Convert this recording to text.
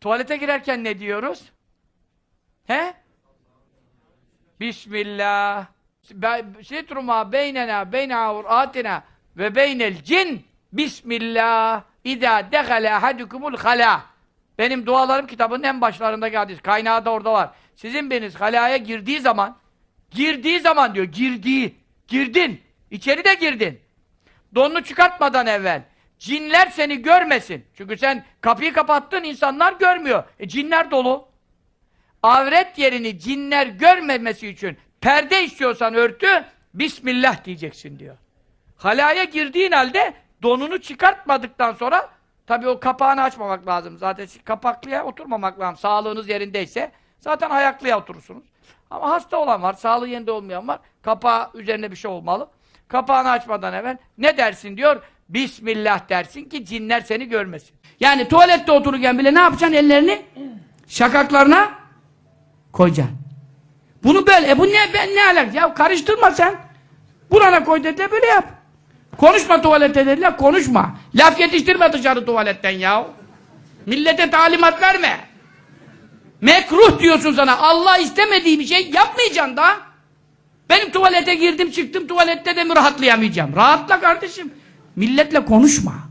Tuvalete girerken ne diyoruz? He? Bismillah. Sitru ma beynena beyne avratina ve beynel cin. Bismillah. İza dehale ahadukumul hala. Benim dualarım kitabının en başlarındaki hadis. Kaynağı da orada var. Sizin biriniz halaya girdiği zaman girdiği zaman diyor. Girdiği. Girdin. İçeri de girdin. Donunu çıkartmadan evvel. Cinler seni görmesin. Çünkü sen kapıyı kapattın insanlar görmüyor. E cinler dolu. Avret yerini cinler görmemesi için perde istiyorsan örtü Bismillah diyeceksin diyor. Halaya girdiğin halde donunu çıkartmadıktan sonra tabi o kapağını açmamak lazım. Zaten kapaklıya oturmamak lazım. Sağlığınız yerindeyse zaten ayaklıya oturursunuz. Ama hasta olan var, sağlığı yerinde olmayan var. Kapağı üzerine bir şey olmalı. Kapağını açmadan evvel ne dersin diyor? Bismillah dersin ki cinler seni görmesin. Yani tuvalette otururken bile ne yapacaksın ellerini? Şakaklarına koyacaksın. Bunu böyle, e bu ne, ben ne alak? Ya karıştırma sen. Burana koy dediler, böyle yap. Konuşma tuvalette dediler, konuşma. Laf yetiştirme dışarı tuvaletten ya. Millete talimat verme. Mekruh diyorsun sana. Allah istemediği bir şey yapmayacaksın da. Benim tuvalete girdim çıktım tuvalette de mi rahatlayamayacağım? Rahatla kardeşim. Milletle konuşma.